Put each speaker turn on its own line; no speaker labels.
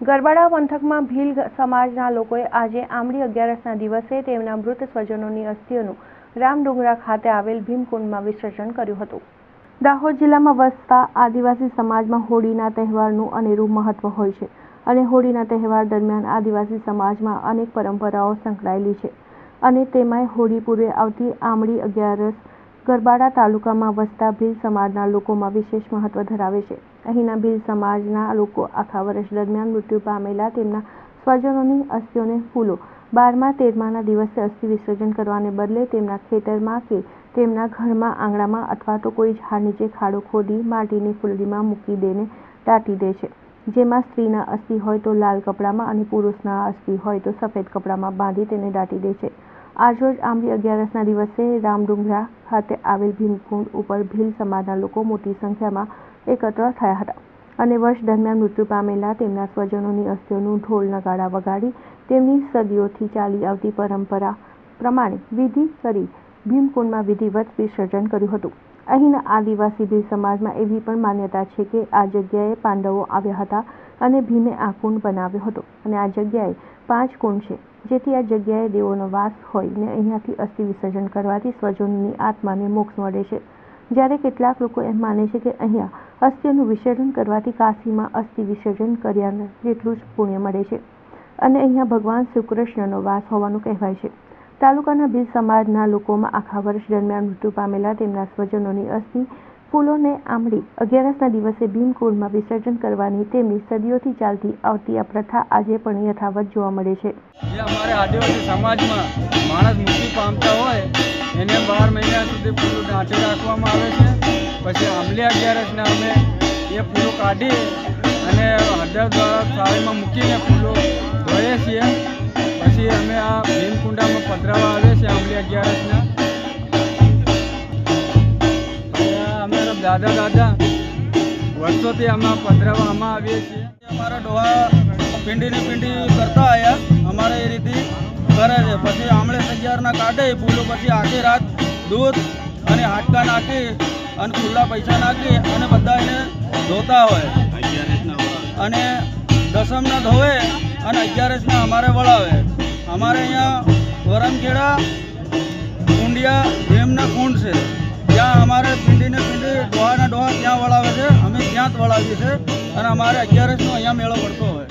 ગરબાડા પંથકમાં ભીલ સમાજના લોકોએ આજે આમળી અગિયારસના દિવસે તેમના મૃત સ્વજનોની અસ્થિઓનું રામડુંગરા ખાતે આવેલ ભીમકુંડમાં વિસર્જન કર્યું હતું. દાહોદ જિલ્લામાં વસતા આદિવાસી સમાજમાં હોળીના તહેવારનું અનેરું મહત્વ હોય છે અને હોળીના તહેવાર દરમિયાન આદિવાસી સમાજમાં અનેક પરંપરાઓ સંકળાયેલી છે અને તેમાંય હોળી પૂર્વે આવતી આમળી અગિયારસ ગરબાડા તાલુકામાં વસતા ભીલ સમાજના લોકોમાં વિશેષ મહત્વ ધરાવે છે. અહીંના ભીલ સમાજના લોકો આખા વર્ષ દરમિયાન મૃત્યુ પામેલા તેમના સ્વજનોની અસ્થિઓને ફૂલો. બારમા, તેરમાના દિવસે અસ્થિ વિસર્જન કરવાને બદલે તેમના ખેતરમાં કે તેમના ઘરમાં આંગણામાં અથવા તો કોઈ ઝાડ નીચે ખાડો ખોદી માટીની ફૂલડીમાં મૂકી દેને દાટી દે છે. જેમાં સ્ત્રીના અસ્થિ હોય તો લાલ કપડામાં અને પુરુષના અસ્થિ હોય તો સફેદ કપડામાં બાંધી તેને દાટી દે છે. આજરોજ આંબી અગિયારસના દિવસે રામડુંગરા ખાતે આવેલ ભીમકુંડ ઉપર ભીલ સમાજના લોકો મોટી સંખ્યામાં એકત્ર થયા હતા અને વર્ષ દરમિયાન મૃત્યુ પામેલા તેમના સ્વજનોની અસ્થિઓનું ઢોલ નગાડા વગાડી તેમની સદીઓથી ચાલી આવતી પરંપરા પ્રમાણે વિધિ કરી ભીમકુંડમાં વિધિવત વિસર્જન કર્યું હતું. અહીંના આદિવાસી ભીલ સમાજમાં એવી પણ માન્યતા છે કે આ જગ્યાએ પાંડવો આવ્યા હતા અને ભીમે આ કુંડ બનાવ્યો હતો. અને આ જગ્યાએ પાંચ કુંડ છે. જેથી આ જગ્યાએ દેવોનો વાસ હોય ને અહીંયાથી અસ્થિ વિસર્જન કરવાથી સ્વજનોની આત્માને મોક્ષ મળે છે. જ્યારે કેટલાક લોકો એમ માને છે કે અહીંયા અસ્થિઓનું વિસર્જન કરવાથી કાશીમાં અસ્થિ વિસર્જન કર્યા જેટલું જ પુણ્ય મળે છે. અને અહીંયા ભગવાન શ્રી કૃષ્ણનો વાસ હોવાનું કહેવાય છે. તાલુકાના ભીલ સમાજના લોકોમાં આખા વર્ષ દરમિયાન મૃત્યુ પામેલા તેમના સ્વજનોની અસ્થિ ફૂલોને આંબળી અગિયારસના દિવસે ભીમકુંડમાં વિસર્જન કરવાની તેમની સદીઓથી ચાલતી આવતી આ પ્રથા આજે પણ યથાવત જોવા મળે છે.
જે અમારે આદિવાસી સમાજમાં માણસ મૃત્યુ પામતા હોય, એને બાર મહિના સુધી ફૂલો ઢાંચી રાખવામાં આવે છે. પછી આંબલી અગિયારસને અમે એ ફૂલો કાઢી અને હળદર દ્વારા થાળીમાં મૂકીને ફૂલો ધોઈએ છીએ. પછી અમે આ ભીમકુંડામાં દાદા દાદા, વર્ષોથી આમાં આવીએ છીએ.
અમારા ડોહા પિંડીની પિંડી કરતા આવ્યા અમારે એ રીતે કરે છે. પછી આમળે તૈયારના કાઢે ફૂલો, પછી આખી રાત દૂધ અને હાડકા નાખી અને ખુલ્લા પૈસા નાખી અને બધા એને ધોતા હોય. અને દસમના ધોવે અને અગિયારસના અમારે વળાવે. અમારે અહીંયા વરમખેડા કુંડિયા, ભીમના કુંડ છે. ત્યાં અમારે ડોહાના ડોહા ત્યાં વળાવે છે. અમે ત્યાં જ વળાવીએ છીએ અને અમારે અગિયારસનો અહીંયા મેળો પડતો હોય.